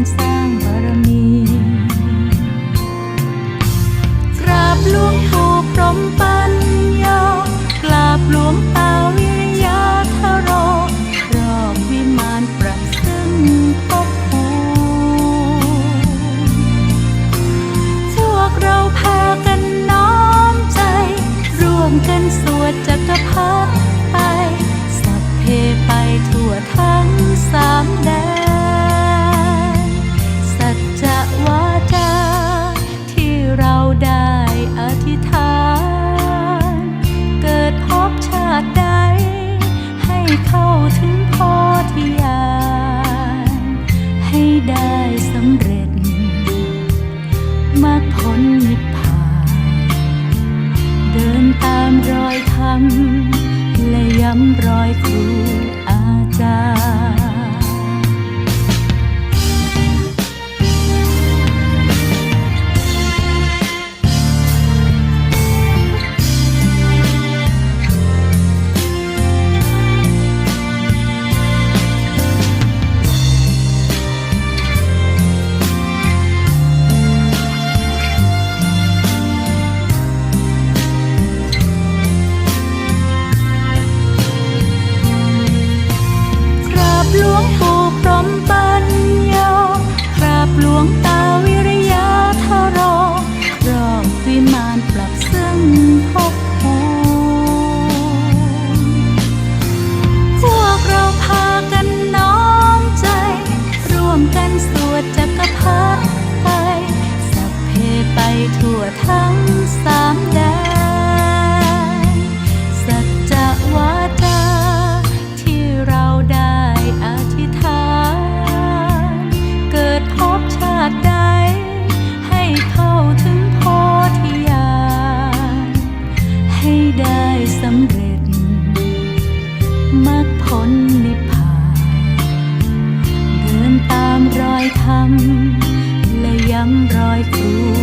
การสร้างบารมีกราบหลวงปู่พรหมปัญญากราบหลวงตาวิริยาทโรรอบวิมานประซึ่งภพภูมิพวกเราพากันน้อมใจ ร่วมกันสวดจักรพรรดิไป สัพเพไปทั่วทั้งสามแดน เข้าถึงขอที่ยาณให้ได้สำเร็จมรรคผลนิพพาน เดินตามรอยธรรม รอยครู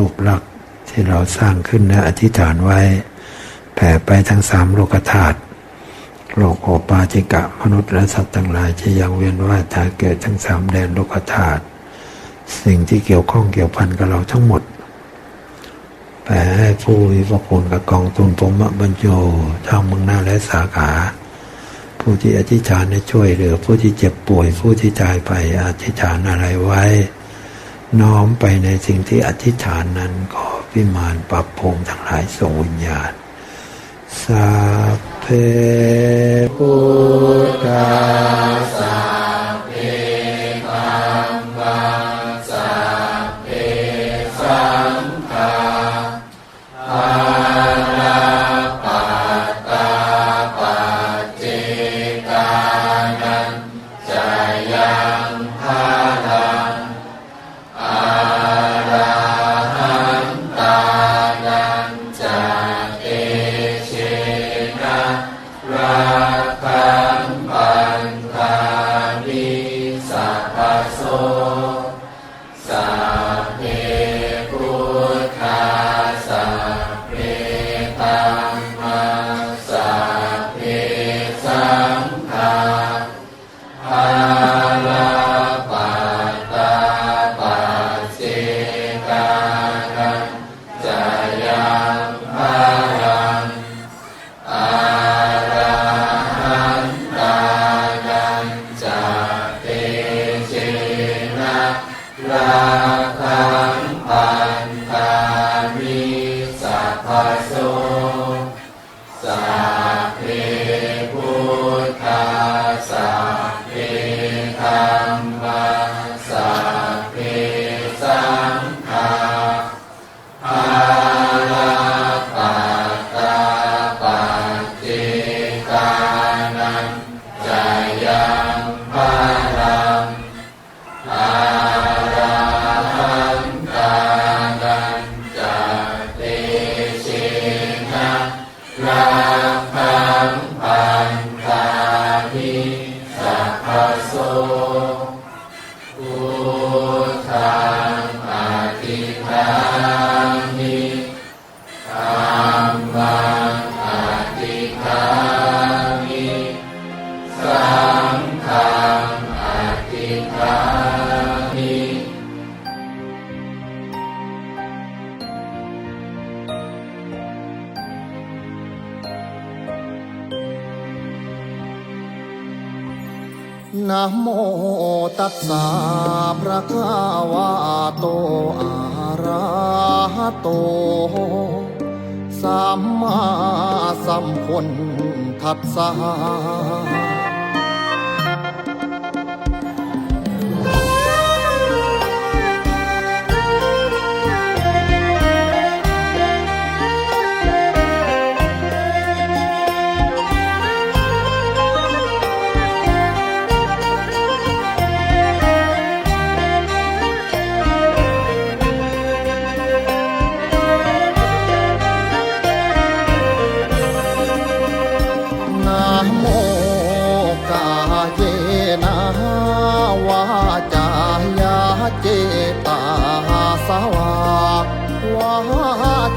รูปลักษณ์ที่เราสร้างขึ้นและอธิษฐานไว้ แผ่ไปทั้งสามโลกธาตุโลกโอปาจิกะมนุษย์และสัตว์ทั้งหลายที่ยังเวียนว่ายตายเกิดทั้งสามแดนโลกธาตุสิ่งที่เกี่ยวข้องเกี่ยวพันกับเราทั้งหมดแผ่ให้ผู้มีพระคุณกับกองทุนพรหมบรรโยทางเมืองหน้าและสาขา ผู้ที่อธิษฐานให้ช่วยเหลือผู้ที่เจ็บป่วยผู้ที่ตายไปอธิษฐานอะไรไว้ น้อมไปในสิ่งที่อธิษฐานนั้นขอพิมานปรับภูมิทั้งหลายส่งวิญญาณ สัพเพพุทธาสา ตัสสะภะคาวาโตอาราโต สัมมาสัมพุทธัสสะนะ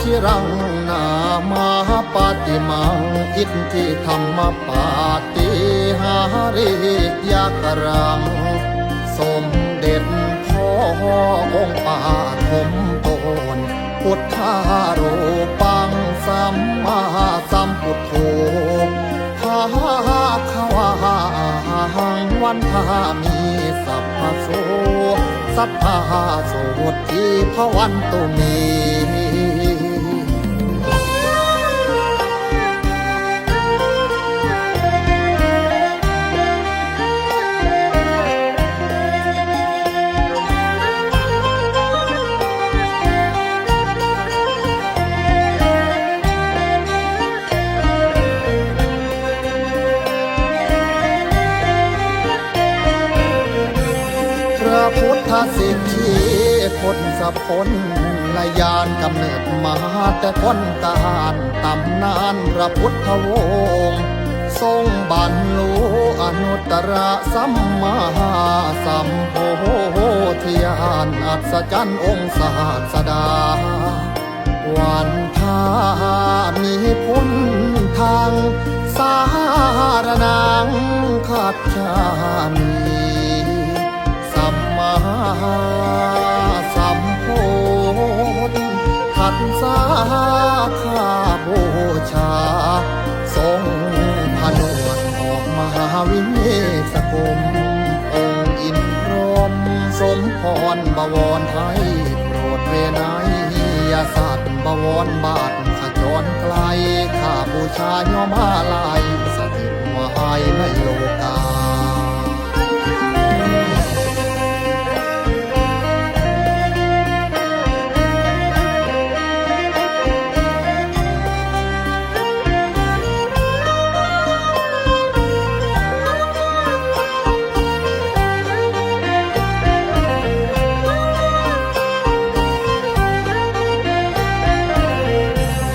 ชิรังนามาปฏิมังอิทธิธรรมปาติหาริยกรัง สมเด็จพ่อองค์ปาทมตนพุทธารูปังสัมมาสัมพุทโธภาควาหังวันพามีสัพพโสสัพพาโสทีพวันตุมี สิทธิพลสะพลละยานกำเนิดมาแต่ก้นการตำนานพระพุทธวงศ์ทรงบันลูอนุตตรสัมมาสัมโพธิญาณอัศจรรย์องค์ศาสดา วันทามีพ้นทางสารนังขัดชามีสัมมา สัมโพธิขัดสาขาบูชา ทรงผนวดออกมหาวิเนศกรมองค์อินพรมสมพรบวรไทยโปรดเวไนยสัตว์บวรบาทขจรไกล ข้าบูชาย่อมาลายสถิตไว้ในโลกา